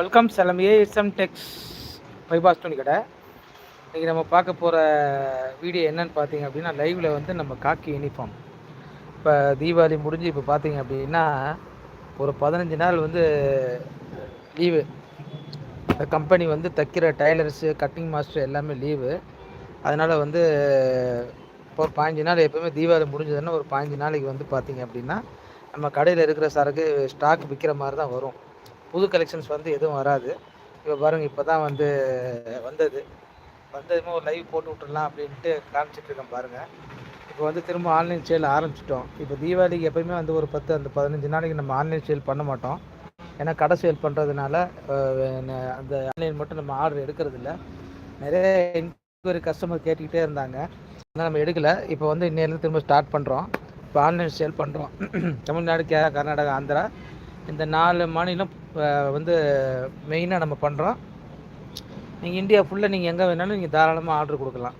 Welcome Salem ASM tex bypass துணி கடை. இன்றைக்கி நம்ம பார்க்க போகிற வீடியோ என்னன்னு பார்த்தீங்க அப்படின்னா லைவில் வந்து நம்ம காக்கி யூனிஃபார்ம் இப்போ தீபாவளி முடிஞ்சு இப்போ பார்த்தீங்க அப்படின்னா ஒரு பதினஞ்சு நாள் வந்து லீவு இந்த கம்பெனி வந்து தைக்கிற டைலர்ஸு கட்டிங் மாஸ்டர் எல்லாமே லீவு அதனால் வந்து இப்போ ஒரு பாஞ்சு நாள் எப்போவுமே தீபாவளி முடிஞ்சதுன்னா ஒரு பாஞ்சு நாளைக்கு வந்து பார்த்தீங்க அப்படின்னா நம்ம கடையில் இருக்கிற சரக்கு ஸ்டாக் விற்கிற மாதிரி தான் வரும். புது கலெக்ஷன்ஸ் வந்து எதுவும் வராது. இப்போ பாருங்கள் இப்போ தான் வந்து வந்தது. வந்ததுமே ஒரு லைவ் போட்டு விட்டுடலாம் அப்படின்ட்டு காமிச்சிட்ருக்கேன் பாருங்கள் இப்போ வந்து திரும்ப ஆன்லைன் சேல் ஆரம்பிச்சிட்டோம். இப்போ தீபாவளிக்கு எப்பயுமே வந்து ஒரு பத்து அந்த பதினஞ்சு நாளைக்கு நம்ம ஆன்லைன் சேல் பண்ண மாட்டோம். ஏன்னா கடை சேல் பண்ணுறதுனால அந்த ஆன்லைன் மட்டும் நம்ம ஆர்டர் எடுக்கிறதில்ல நிறைய இன்கொயரி கஸ்டமர் கேட்டுக்கிட்டே இருந்தாங்க. ஆனால் நம்ம எடுக்கலை. இப்போ வந்து இன்னையிலேருந்து திரும்ப ஸ்டார்ட் பண்ணுறோம் இப்போ ஆன்லைன் சேல் பண்ணுறோம் தமிழ்நாடு கேரளா கர்நாடகா ஆந்திரா. இந்த நாலு மாநிலம் வந்து மெயினாக நம்ம பண்ணுறோம் நீங்கள் இந்தியா ஃபுல்லாக நீங்கள் எங்கே வேணாலும் நீங்கள் தாராளமாக ஆர்டர் கொடுக்கலாம்.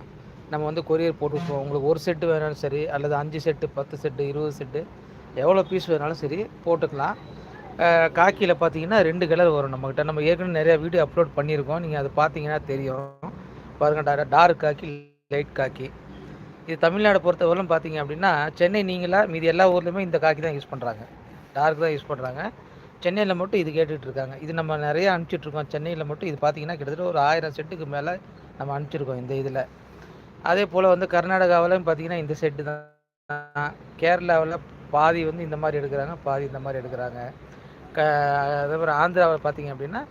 நம்ம வந்து கொரியர் போட்டு விட்ருவோம் உங்களுக்கு ஒரு செட்டு வேணாலும் சரி அல்லது அஞ்சு செட்டு பத்து செட்டு இருபது செட்டு எவ்வளோ பீஸ் வேணாலும் சரி போட்டுக்கலாம். காக்கியில் பார்த்தீங்கன்னா ரெண்டு கலர் வரும் நம்மக்கிட்ட நம்ம ஏற்கனவே நிறையா வீடியோ அப்லோட் பண்ணியிருக்கோம். நீங்கள் அதை பார்த்தீங்கன்னா தெரியும். பாருங்கள் டார்க் காக்கி லைட் காக்கி. இது தமிழ்நாடு பொறுத்தவரையிலும் பார்த்தீங்க அப்படின்னா சென்னை நீங்களா மீதி எல்லா ஊர்லேயுமே இந்த காக்கி தான் யூஸ் பண்ணுறாங்க டார்க் தான் யூஸ் பண்ணுறாங்க சென்னையில் மட்டும் இது கேட்டுட்ருக்காங்க. இது நம்ம நிறைய அனுப்பிச்சிட்ருக்கோம். சென்னையில் மட்டும் இது பார்த்தீங்கன்னா கிட்டத்தட்ட ஒரு ஆயிரம் செட்டுக்கு மேலே நம்ம அனுப்பிச்சிருக்கோம் இந்த இதில். அதே போல் வந்து கர்நாடகாவிலும் பார்த்தீங்கன்னா இந்த செட்டு தான். கேரளாவில் பாதி வந்து இந்த மாதிரி எடுக்கிறாங்க பாதி இந்த மாதிரி எடுக்கிறாங்க. க அதேமாதிரி ஆந்திராவில் பார்த்திங்க அப்படின்னா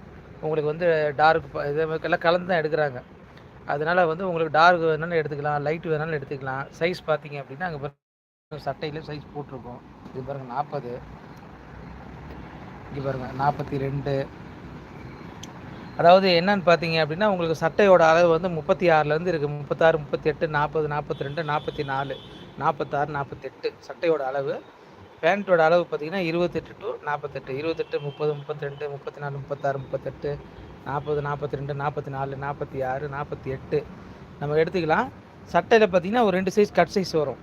உங்களுக்கு வந்து டார்க் இதே எல்லாம் கலந்து தான் எடுக்கிறாங்க. அதனால் வந்து உங்களுக்கு டார்க் வேணாலும் எடுத்துக்கலாம் லைட் வேணாலும் எடுத்துக்கலாம். சைஸ் பார்த்திங்க அப்படின்னா அங்கே பாருங்க சைஸ் போட்டிருக்கோம். இது பாருங்கள் நாற்பது இங்கே பாருங்கள் நாற்பத்தி ரெண்டு அதாவது என்னன்னு பார்த்தீங்க அப்படின்னா உங்களுக்கு சட்டையோட அளவு வந்து முப்பத்தி ஆறுலேருந்து இருக்குது முப்பத்தாறு முப்பத்தெட்டு நாற்பது நாற்பத்தி ரெண்டு நாற்பத்தி நாலு நாற்பத்தாறு நாற்பத்தெட்டு சட்டையோட அளவு. பேண்ட்டோட அளவு பார்த்தீங்கன்னா இருபத்தெட்டு டு நாற்பத்தெட்டு இருபத்தெட்டு முப்பது முப்பத்தி ரெண்டு முப்பத்தி நாலு முப்பத்தாறு முப்பத்தெட்டு நாற்பது நாற்பத்தி ரெண்டு நாற்பத்தி நாலு நாற்பத்தி ஆறு நாற்பத்தி எட்டு நம்ம எடுத்துக்கலாம். சட்டையில் பார்த்தீங்கன்னா ஒரு ரெண்டு சைஸ் கட் சைஸ் வரும்.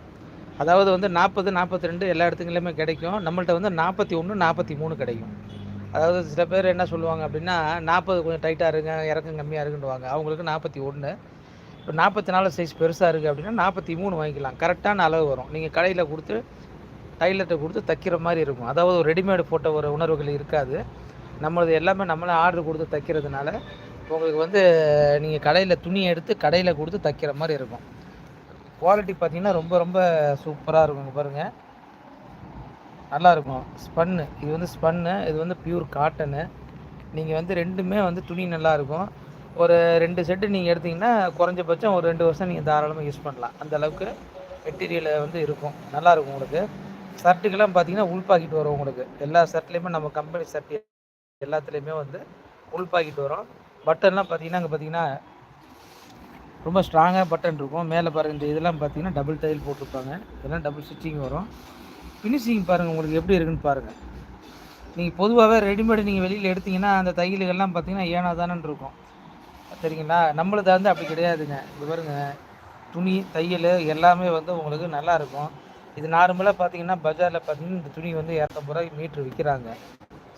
அதாவது வந்து நாற்பது நாற்பத்தி ரெண்டு எல்லா இடத்துலையுமே கிடைக்கும். நம்மள்ட்ட வந்து நாற்பத்தி ஒன்று நாற்பத்தி மூணு கிடைக்கும். அதாவது சில பேர் என்ன சொல்லுவாங்க அப்படின்னா நாற்பது கொஞ்சம் டைட்டாக இருங்க இறக்கம் கம்மியாக இருக்குன்னுவாங்க. அவங்களுக்கு நாற்பத்தி ஒன்று இப்போ நாற்பத்தி நாலு சைஸ் பெருசாக இருக்குது அப்படின்னா நாற்பத்தி மூணு வாங்கிக்கலாம். கரெக்டான அளவு வரும். நீங்கள் கடையில் கொடுத்து டைலர்கிட்ட கொடுத்து தைக்கிற மாதிரி இருக்கும். அதாவது ஒரு ரெடிமேடு போட்ட ஒரு உணர்வுகள் இருக்காது. நம்மளது எல்லாமே நம்மளே ஆர்டர் கொடுத்து தைக்கிறதுனால உங்களுக்கு வந்து நீங்கள் கடையில் துணி எடுத்து கடையில் கொடுத்து தைக்கிற மாதிரி இருக்கும். குவாலிட்டி பார்த்தீங்கன்னா ரொம்ப ரொம்ப சூப்பராக இருக்கும் பாருங்கள் பாருங்க. ஸ்பன்னு இது வந்து ஸ்பன்னு இது வந்து பியூர் காட்டனு நீங்கள் வந்து ரெண்டுமே வந்து துணி நல்லாயிருக்கும் ஒரு ரெண்டு செட்டு நீங்கள் எடுத்தீங்கன்னா குறைஞ்சபட்சம் ஒரு ரெண்டு வருஷம் நீங்கள் தாராளமாக யூஸ் பண்ணலாம். அந்த அளவுக்கு மெட்டீரியல் வந்து இருக்கும். நல்லாயிருக்கும் உங்களுக்கு. ஷர்ட்டுக்கெல்லாம் பார்த்தீங்கன்னா உள் பாக்கெட் வரும் உங்களுக்கு. எல்லா ஷர்ட்லேயுமே நம்ம கம்பெனி ஷர்ட் எல்லாத்துலேயுமே வந்து உள் பாக்கெட் வரும். பட்டன்லாம் பார்த்தீங்கன்னா அங்கே பார்த்தீங்கன்னா ரொம்ப ஸ்ட்ராங்காக பட்டன் இருக்கும். மேலே பாருங்கள் இந்த இதெல்லாம் பார்த்தீங்கன்னா டபுள் டைல் போட்டிருப்பாங்க. இதெல்லாம் டபுள் ஸ்டிச்சிங் வரும். ஃபினிஷிங் பாருங்கள் உங்களுக்கு எப்படி இருக்குன்னு பாருங்கள் நீங்கள் பொதுவாகவே ரெடிமேடு நீங்கள் வெளியில் எடுத்தீங்கன்னா அந்த தையல்கள்லாம் பார்த்தீங்கன்னா ஏனா தானன்னு இருக்கும். சரிங்களா? நம்மளது வந்து அப்படி கிடையாதுங்க. இது பாருங்க துணி தையல் எல்லாமே வந்து உங்களுக்கு நல்லா இருக்கும். இது நார்மலாக பார்த்தீங்கன்னா பஜாரில் பார்த்தீங்கன்னா இந்த துணி வந்து இரநூத்தம்பது ரூபாய்க்கு மீட்ரு விற்கிறாங்க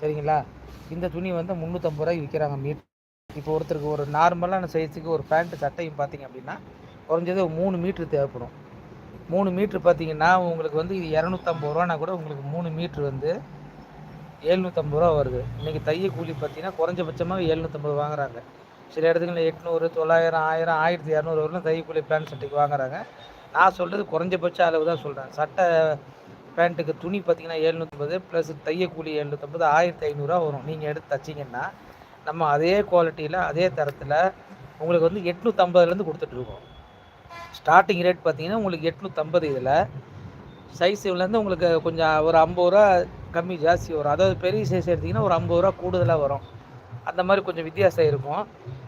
சரிங்களா? இந்த துணி வந்து முந்நூற்றம்பது ரூபாய்க்கு விற்கிறாங்க மீட்ரு இப்போ ஒருத்தருக்கு ஒரு நார்மலான சைஸுக்கு ஒரு பேண்ட்டு சட்டையும் பார்த்தீங்க அப்படின்னா குறைஞ்சது மூணு மீட்ரு தேவைப்படும். மூணு மீட்ரு பார்த்தீங்கன்னா உங்களுக்கு வந்து இது இரநூத்தம்பது ரூபானா கூட உங்களுக்கு மூணு மீட்ரு வந்து எழுநூற்றம்பது ரூபா வருது. இன்றைக்கி தைய கூலி பார்த்தீங்கன்னா குறைஞ்சபட்சமாக எழுநூற்றம்பது வாங்குறாங்க. சில இடத்துங்களில் எட்நூறு தொள்ளாயிரம் ஆயிரம் ஆயிரத்தி இரநூறு வரலாம் தைய கூலி பேண்ட் சட்டைக்கு வாங்குறாங்க. நான் சொல்கிறது குறைஞ்சபட்ச அளவு தான் சொல்கிறேன் சட்டை பேண்ட்டுக்கு துணி பார்த்தீங்கன்னா எழுநூற்றம்பது ப்ளஸ் தைய கூலி எழுநூற்றம்பது ஆயிரத்தி ஐநூறுரூவா வரும். நீங்கள் எடுத்து தச்சிங்கன்னா நம்ம அதே குவாலிட்டியில் அதே தரத்தில் உங்களுக்கு வந்து எட்நூற்றம்பதுலேருந்து கொடுத்துட்ருக்கோம் ஸ்டார்டிங் ரேட் பார்த்தீங்கன்னா உங்களுக்கு எட்நூற்றம்பது இதில். சைஸ் இவ்வளோருந்து உங்களுக்கு கொஞ்சம் ஒரு ஐம்பது ரூபா கம்மி ஜாஸ்தி வரும். அதாவது பெரிய சைஸ் எடுத்திங்கன்னா ஒரு ஐம்பது ரூபா கூடுதலாக வரும். அந்த மாதிரி கொஞ்சம் வித்தியாசம் இருக்கும்.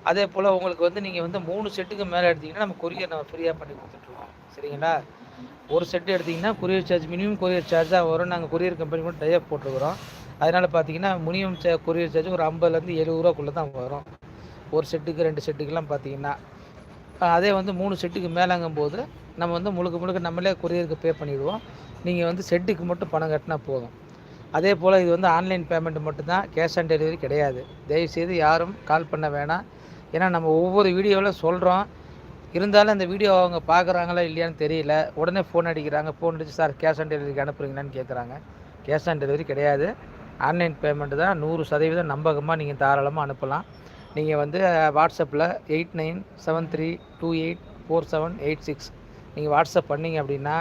அதே போல் உங்களுக்கு வந்து நீங்கள் வந்து மூணு செட்டுக்கு மேலே எடுத்தீங்கன்னா நம்ம கொரியர் நம்ம ஃப்ரீயாக பண்ணி கொடுத்துட்ருக்கோம் சரிங்களா? ஒரு செட்டு எடுத்திங்கன்னா கொரியர் சார்ஜ் மினிமம் கொரியர் சார்ஜாக வரும். நாங்கள் கொரியர் கம்பெனி கூட டைப் போட்டுருக்குறோம். அதனால் பார்த்தீங்கன்னா மினிமம் சே கொரியர் சார்ஜ் ஒரு ஐம்பதுலேருந்து எழுபது ரூபாக்குள்ளே தான் வரும். ஒரு செட்டுக்கு ரெண்டு செட்டுக்கெல்லாம் பார்த்தீங்கன்னா அதே வந்து மூணு செட்டுக்கு மேலாங்கும் போது நம்ம வந்து முழுக்க முழுக்க நம்மளே கொரியருக்கு பே பண்ணிவிடுவோம் நீங்கள் வந்து செட்டுக்கு மட்டும் பணம் கட்டினா போதும். அதே போல் இது வந்து ஆன்லைன் பேமெண்ட் மட்டும்தான் கேஷ் ஆன் டெலிவரி கிடையாது. தயவுசெய்து யாரும் கால் பண்ண வேணாம். ஏன்னா நம்ம ஒவ்வொரு வீடியோவில் சொல்கிறோம் இருந்தாலும் அந்த வீடியோ அவங்க பார்க்குறாங்களா இல்லையான்னு தெரியல. உடனே ஃபோன் அடிக்கிறாங்க. ஃபோன் அடித்து சார் கேஷ் ஆன் டெலிவரிக்கு அனுப்புறீங்களான்னு கேட்குறாங்க கேஷ் ஆன் டெலிவரி கிடையாது. ஆன்லைன் பேமெண்ட்டு தான் நூறு சதவீதம் நம்பகமாக நீங்கள் தாராளமாக அனுப்பலாம். நீங்கள் வந்து வாட்ஸ்அப்பில் eight nine seven three two eight four seven eight six நீங்கள் வாட்ஸ்அப் பண்ணிங்க அப்படின்னா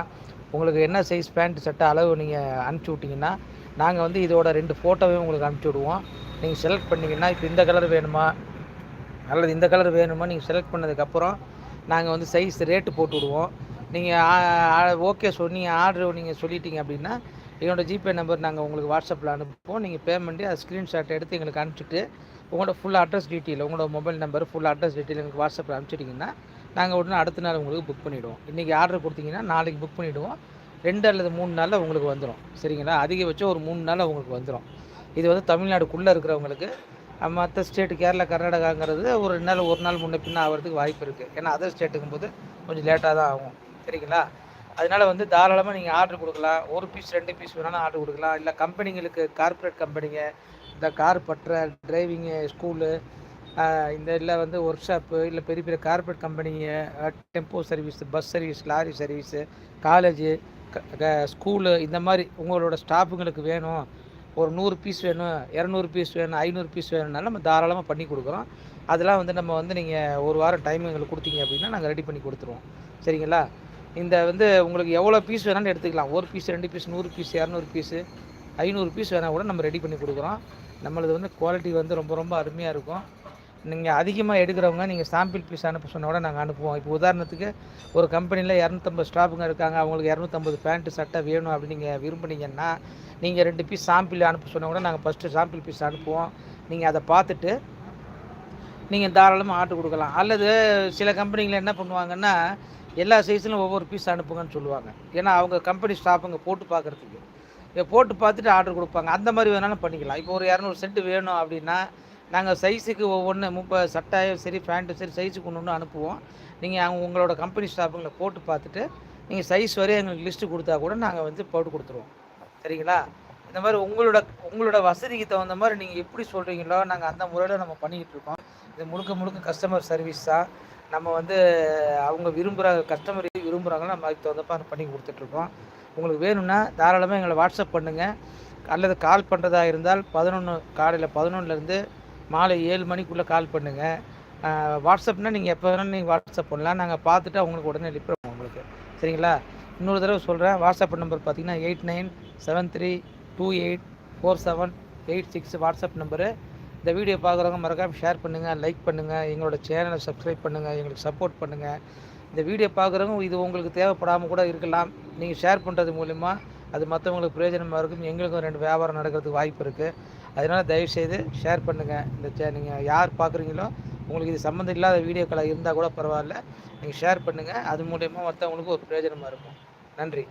உங்களுக்கு என்ன சைஸ் பேண்ட் சட்டை அளவு நீங்கள் அனுப்பிச்சி விட்டிங்கன்னா நாங்கள் வந்து இதோட ரெண்டு ஃபோட்டோவையும் உங்களுக்கு அனுப்பிச்சி விடுவோம். நீங்கள் செலக்ட் பண்ணிங்கன்னா இப்போ இந்த கலர் வேணுமா? அல்லது இந்த கலர் வேணுமா? நீங்கள் செலக்ட் பண்ணதுக்கப்புறம் நாங்கள் வந்து சைஸ் ரேட்டு போட்டு விடுவோம். நீங்கள் ஓகே சொன்னீங்க ஆர்டர் நீங்கள் சொல்லிட்டீங்க அப்படின்னா என்னோடய ஜிபே நம்பர் நாங்கள் உங்களுக்கு வாட்ஸ்அப்பில் அனுப்புவோம். நீங்கள் பேமெண்ட்டு அது ஸ்க்ரீன்ஷாட் எடுத்து எங்களுக்கு அனுப்பிச்சிட்டு உங்களோட ஃபுல் அட்ரஸ் டீட்டெயில் உங்களோட mobile number full address detail எங்களுக்கு வாட்ஸ்அப்பில் அனுப்பிச்சிட்டிங்கன்னா நாங்கள் உடனே அடுத்த நாள் உங்களுக்கு புக் பண்ணிவிடுவோம் இன்றைக்கி ஆர்டர் கொடுத்தீங்கன்னா நாளைக்கு புக் பண்ணிவிடுவோம் ரெண்டு அல்லது மூணு நாளில் உங்களுக்கு வந்துடும் சரிங்களா? அதிகபட்சம் ஒரு மூணு நாளில் உங்களுக்கு வந்துடும் இது வந்து தமிழ்நாடுக்குள்ளே இருக்கிறவங்களுக்கு மற்ற ஸ்டேட்டு கேரளா கர்நாடகாங்கிறது ஒரு ரெண்டு நாள் ஒரு நாள் முன்ன பின்ன ஆகிறதுக்கு வாய்ப்பு இருக்குது ஏன்னா அதர் ஸ்டேட்டுக்கும் போது கொஞ்சம் லேட்டாக தான் ஆகும். சரிங்களா? அதனால் வந்து தாராளமாக நீங்கள் ஆர்டர் கொடுக்கலாம். ஒரு பீஸ் ரெண்டு பீஸ் வேணாலும் ஆர்டர் கொடுக்கலாம். இல்லை கம்பெனிங்களுக்கு கார்ப்பரேட் கம்பெனிங்க இந்த கார் பற்ற டிரைவிங்கு ஸ்கூலு இந்த இல்லை வந்து ஒர்க் ஷாப்பு இல்லை பெரிய பெரிய corporate கம்பெனிங்க tempo service bus service lorry service college school இந்த மாதிரி உங்களோட ஸ்டாஃபுங்களுக்கு வேணும். ஒரு நூறு பீஸ் வேணும் இரநூறு பீஸ் வேணும் ஐநூறு பீஸ் வேணும்னாலும் நம்ம தாராளமாக பண்ணி கொடுக்குறோம். அதெல்லாம் வந்து நம்ம வந்து நீங்கள் ஒரு வாரம் டைம் எங்களுக்கு கொடுத்தீங்க அப்படின்னா நாங்கள் ரெடி பண்ணி கொடுத்துருவோம். சரிங்களா? இந்த வந்து உங்களுக்கு எவ்வளோ பீஸ் வேணாலும் எடுத்துக்கலாம். ஒரு பீஸ் ரெண்டு பீஸ் நூறு பீஸ் இரநூறு பீஸு ஐநூறு பீஸ் வேணால் கூட நம்ம ரெடி பண்ணி கொடுக்குறோம். நம்மளது வந்து குவாலிட்டி வந்து ரொம்ப ரொம்ப அருமையாக இருக்கும். நீங்கள் அதிகமாக எடுக்கிறவங்க நீங்கள் சாம்பிள் பீஸ் அனுப்ப சொன்னால் கூட நாங்கள் அனுப்புவோம். இப்போ உதாரணத்துக்கு ஒரு கம்பெனியில் இரநூத்தம்பது ஸ்டாஃபுங்க இருக்காங்க. அவங்களுக்கு இரநூத்தம்பது பேண்ட்டு சட்டை வேணும் அப்படின்னு நீங்கள் விரும்புனீங்கன்னா நீங்கள் ரெண்டு பீஸ் சாம்பிள் அனுப்ப சொன்னால் கூட நாங்கள் ஃபஸ்ட்டு சாம்பிள் பீஸ் அனுப்புவோம். நீங்கள் அதை பார்த்துட்டு நீங்கள் தாராளமாக ஆர்டர் கொடுக்கலாம். அல்லது சில கம்பெனிகள் என்ன பண்ணுவாங்கன்னா எல்லா சைஸ்லையும் ஒவ்வொரு பீஸ் அனுப்புங்கன்னு சொல்லுவாங்க. ஏன்னா அவங்க கம்பெனி ஸ்டாஃபுங்க போட்டு பார்க்குறதுக்கு. இதை போட்டு பார்த்துட்டு ஆர்டர் கொடுப்பாங்க. அந்த மாதிரி வேணாலும் பண்ணிக்கலாம். இப்போ ஒரு இரநூறு சென்ட் வேணும் அப்படின்னா நாங்கள் சைஸுக்கு ஒவ்வொன்று முப்பது சட்டையும் சரி பேண்ட்டு சரி சைஸுக்கு ஒன்று ஒன்று அனுப்புவோம். நீங்கள் அவங்க உங்களோட கம்பெனி ஸ்டாஃபுங்களை போட்டு பார்த்துட்டு நீங்கள் சைஸ் வரையும் எங்களுக்கு லிஸ்ட்டு கொடுத்தா கூட நாங்கள் வந்து போட்டு கொடுத்துருவோம். சரிங்களா? இந்த மாதிரி உங்களோட உங்களோட வசதிக்கு தகுந்த மாதிரி நீங்கள் எப்படி சொல்கிறீங்களோ நாங்கள் அந்த முறையில் நம்ம பண்ணிக்கிட்டு இருக்கோம். இது முழுக்க முழுக்க கஸ்டமர் சர்வீஸ் தான். நம்ம வந்து அவங்க விரும்புகிற கஸ்டமர் விரும்புகிறாங்களோ நம்ம அதுக்கு தகுந்தப்ப பண்ணி கொடுத்துட்ருக்கோம். உங்களுக்கு வேணும்னா தாராளமாக எங்களை வாட்ஸ்அப் பண்ணுங்கள் அல்லது கால் பண்ணுறதா இருந்தால் பதினொன்று காலையில் பதினொன்றுலேருந்து மாலை ஏழு மணிக்குள்ளே கால் பண்ணுங்கள் வாட்ஸ்அப்னால் நீங்கள் எப்போ வேணாலும் நீங்கள் வாட்ஸ்அப் பண்ணலாம். நாங்கள் பார்த்துட்டு அவங்களுக்கு உடனே அனுப்பிடுவோம் உங்களுக்கு. சரிங்களா? இன்னொரு தடவை சொல்கிறேன் வாட்ஸ்அப் நம்பர் பார்த்தீங்கன்னா eight nine seven three two eight four seven eight six WhatsApp number இந்த வீடியோ பார்க்குறவங்க மறக்காமல் ஷேர் பண்ணுங்கள் லைக் பண்ணுங்கள் எங்களோட சேனலை சப்ஸ்கிரைப் பண்ணுங்கள் எங்களுக்கு சப்போர்ட் பண்ணுங்கள் இந்த வீடியோ பார்க்குறவங்க இது உங்களுக்கு தேவைப்படாமல் கூட இருக்கலாம். நீங்கள் ஷேர் பண்ணுறது மூலிமா அது மற்றவங்களுக்கு பிரயோஜனமாக இருக்கும். எங்களுக்கும் ரெண்டு வியாபாரம் நடக்கிறதுக்கு வாய்ப்பு இருக்குது அதனால் தயவுசெய்து ஷேர் பண்ணுங்கள் இந்த சே நீங்கள் யார் பார்க்குறீங்களோ உங்களுக்கு இது சம்மந்தம் இல்லாத வீடியோக்களாக இருந்தால் கூட பரவாயில்ல. நீங்கள் ஷேர் பண்ணுங்கள் அது மூலயமா மற்றவங்களுக்கு ஒரு பிரயோஜனமாக இருக்கும். நன்றி.